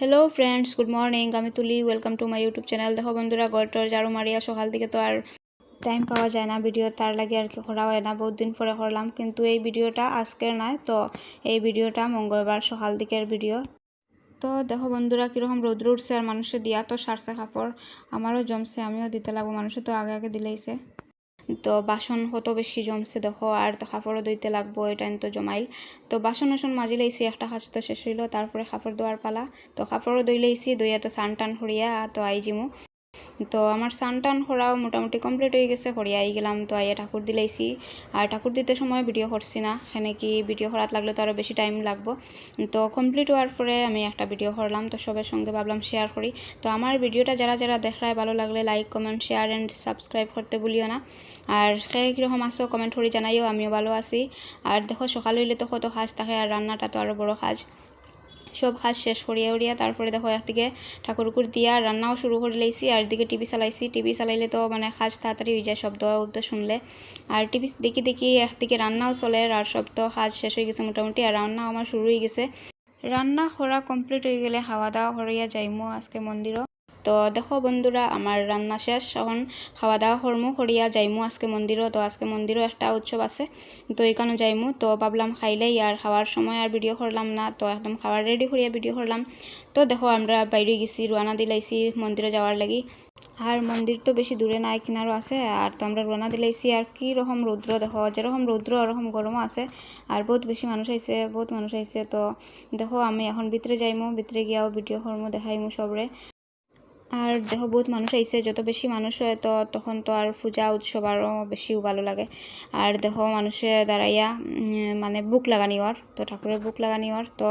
Hello friends good morning আমি তুলি। Welcome to my YouTube channel দেখো বন্ধুরা গড়টর ঝাড়ু মারিয়া সকাল থেকে তো আর টাইম পাওয়া যায় না। ভিডিও তার লাগে আর কি করা হয় না। বহুত দিন পরে করলাম, কিন্তু এই ভিডিওটা আজকের নয়। তো এই ভিডিওটা মঙ্গলবার সকাল দিকের ভিডিও তো দেখো বন্ধুরা, কীরকম রৌদ্র উঠছে আর মানুষের দিয়া। তো সারছে কাপড়। আমারও জমছে, আমিও দিতে লাগবো। মানুষের তো আগে আগে দিলেইছে। তো বাসন কত বেশি জমছে দেখো, আর তো কাপড়ও ধুইতে লাগবো, এটা তো জমাইল তো বাসন বাসন মাজি লাইছি একটা কাজ তো শেষ হইল, তারপরে কাপড় ধোয়ার পালা। তো কাপড়ও ধুই লাইছি দইয়া তো সান টান হরিয়া তো আইজিমু। তো আমার সান টান হরাও মোটামুটি কমপ্লিট হয়ে গেছে হরিয়া আই গেলাম, তো আইয়া ঠাকুর দিলাইছি আর ঠাকুর দিতে সময় ভিডিও করছি না সেনে কি ভিডিও হরাত লাগলে তো আরও বেশি টাইম লাগবো। তো কমপ্লিট হওয়ার পরে আমি একটা ভিডিও করলাম তো সবার সঙ্গে ভাবলাম শেয়ার করি তো আমার ভিডিওটা যারা যারা দেখায় ভালো লাগলে like comment share and subscribe করতে ভুলিও না। আর সে কীরকম আসো কমেন্ট করে জানাইও, আমিও ভালো আছি। আর দেখো, সকাল হইলে তো কত কাজ থাকে, আর রান্নাটা তো আরও বড় কাজ সব কাজ শেষ করিয়া উড়িয়া তারপরে দেখো একদিকে ঠাকুরকুর দিয়া রান্নাও শুরু করে লাইছি, আর দিকে টিভি চালাইছি। টিভি চালাইলে তো মানে কাজ তাড়াতাড়ি হয়ে যায়, শব্দ উদ্দ শুনলে। আর টিভি দেখি দেখি একদিকে রান্নাও চলে, আর তো কাজ শেষ হয়ে গেছে মোটামুটি, আর রান্নাও আমার শুরু হয়ে গেছে। রান্না করা কমপ্লিট হয়ে গেলে হাওয়া দাওয়া করিয়া যাইমো আজকে মন্দিরও। তো দেখো বন্ধুরা, আমার রান্না শেষ। এখন খাওয়া দাওয়া করমু, করিয়া যাইমু আজকে মন্দিরও। তো আজকে মন্দিরও একটা উৎসব আছে, তো এখানে যাইমু। তো ভাবলাম খাইলেই আর খাওয়ার সময় আর ভিডিও করলাম না, তো একদম খাওয়ার রেডি করিয়া ভিডিও করলাম। তো দেখো আমরা বাইরে গেছি রোয়ানা দিলাইছি মন্দিরে যাওয়ার লাগি। আর মন্দির তো বেশি দূরে নাই, কিনারও আছে। আর তো আমরা রোনা দিলাইছি আর কি রকম রৌদ্র দেখো, যেরকম রৌদ্র, ওরকম গরমও আছে। আর বহুত বেশি মানুষ আইছে, বহুত মানুষ আইছে। তো দেখো আমি এখন ভিতরে যাইমু, ভিতরে গিয়াও ভিডিও করমু, দেখাইমু সবরে। আর দেখো বহুত মানুষ আইছে যত বেশি মানুষ হয় তো, তখন তো আর পূজা উৎসব আরও বেশিও ভালো লাগে। আর দেখো মানুষে দাঁড়াইয়া মানে বুক লাগানি ওর তো ঠাকুরের বুক লাগানি ওর তো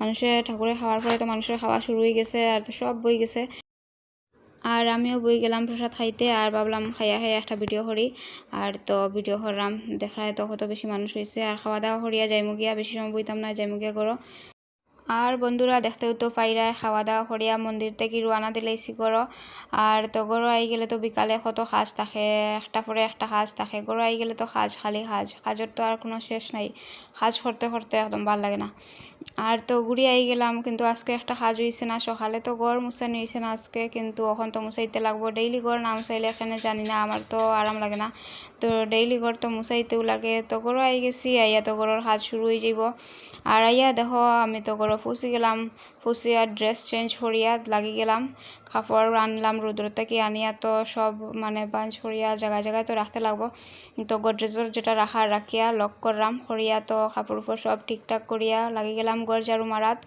মানুষে ঠাকুরের খাওয়ার পরে তো মানুষের খাওয়া শুরু হয়ে গেছে আর তো সব বই গেছে। আর আমিও বই গেলাম প্রসাদ খাইতে আর ভাবলাম খাইয়া খাইয়া একটা ভিডিও করি আর তো ভিডিও করলাম দেখায় তো কত বেশি মানুষ হয়েছে আর খাওয়া দাওয়া করিয়া যাইমু গিয়া বেশি সময় বইতাম না যাইমু গিয়া করো আর বন্ধুরা দেখতেও তো পাইরায় খাওয়া দাওয়া করিয়া মন্দির থেকে রোয়ানা দিলেইছি গরো আর তো গরো আই গেলে তো বিকালে কত সাজ থাকে, একটা পরে একটা সাজ থাকে। গরো আই গেলে তো সাজ, খালি সাজ। সাজের তো আর কোনো শেষ নাই। সাজ করতে করতে একদম ভালো লাগে না। আর তো ঘুরি আই গেলাম, কিন্তু আজকে একটা সাজ হয়েছে না, সকালে তো গড় মুছানি হয়েছে না আজকে, কিন্তু এখন তো মুছাইতে লাগবো। ডেইলি গড় না মুছাইলে এখানে জানি না, আমার তো আরাম লাগে না। তো ডেইলি গড় তো মুছাইতেও লাগে, তো গড়ও আই গেছি, আইয়া তো গরোর সাজ শুরু হয়ে যাব আর আইয়া দেখো, আমি তো গরো ফুসি গেলাম, ফুসিয়া ড্রেস চেঞ্জ করিয়া লাগি গেলাম। কাপড় আনলাম রোদ্র থেকে আনিয়া তো সব মানে বাঞ্চ করিয়া জায়গায় জায়গায় তো রাখতে লাগবো। তো গডরেজর যেটা রাখা রাখিয়া লক করলাম করিয়া তো কাপড় উপর সব ঠিকঠাক করিয়া লাগি গেলাম গড় ঝাড়ু মারাত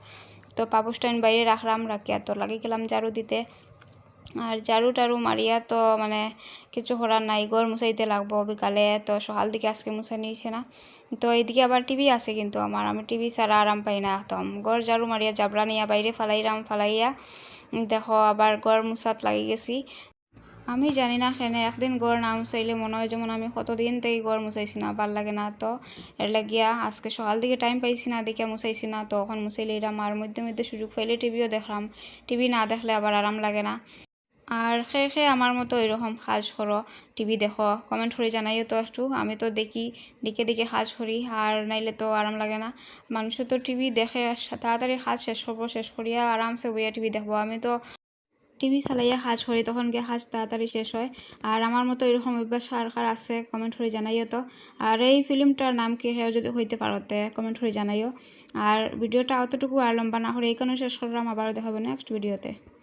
তো পাপুস্টাইন বাইরে রাখলাম রাখিয়া তো লাগি গেলাম ঝাড়ু দিতে। আর ঝাড়ু টাড়ু মারিয়া তো মানে কিছু করার নাই, গড় মুছাইতে লাগবো বিকালে। তো সকাল দিকে আজকে মুছে নিয়েছে না। তো এইদিকে আবার টিভি আছে কিন্তু আমার আমি টিভি ছাড়া আরাম পাই না। একদম গড় ঝাড়ু মারিয়া জাবরা নিয়া বাইরে ফালাইরাম ফালাইয়া। দেখো, আবার গড় মুসাত লাগি গেছি। আমি জানি না সেনে একদিন গড় না মুছাইলে মনে হয় যেমন আমি কতদিন থেকে গড় মুছাইছি না, ভালো লাগে না তো। এর লাগিয়া আজকে সকাল দিকে টাইম পাইছি না, দেখে মুছাইছি না তো এখন মুছাইলে এরাম আর মধ্যে মধ্যে সুযোগ পাইলে টিভিও দেখলাম। টিভি না দেখলে আবার আরাম লাগে না। আর সে সে আমার মতো এরকম কাজ করো টিভি দেখো কমেন্ট করে জানাইও তো একটু। আমি তো দেখি, দেখে দেখে কাজ করি আর নাইলে তো আরাম লাগে না। মানুষের তো টিভি দেখে তাড়াতাড়ি কাজ শেষ করব, শেষ করিয়া আরামসে বইয়া টিভি দেখব। আমি তো টিভি চালাইয়া কাজ করি তখন গিয়ে কাজ তাড়াতাড়ি শেষ হয়। আর আমার মতো এরকম অভ্যাস কার আছে কমেন্ট করে জানাইও তো। আর এই ফিল্মটার নাম কি, সেও যদি হইতে পারতে কমেন্ট করে জানাইও। আর ভিডিওটা অতটুকু আর লম্বা না হলে এই কারণে শেষ করলাম, আবারও দেখাবো নেক্সট ভিডিওতে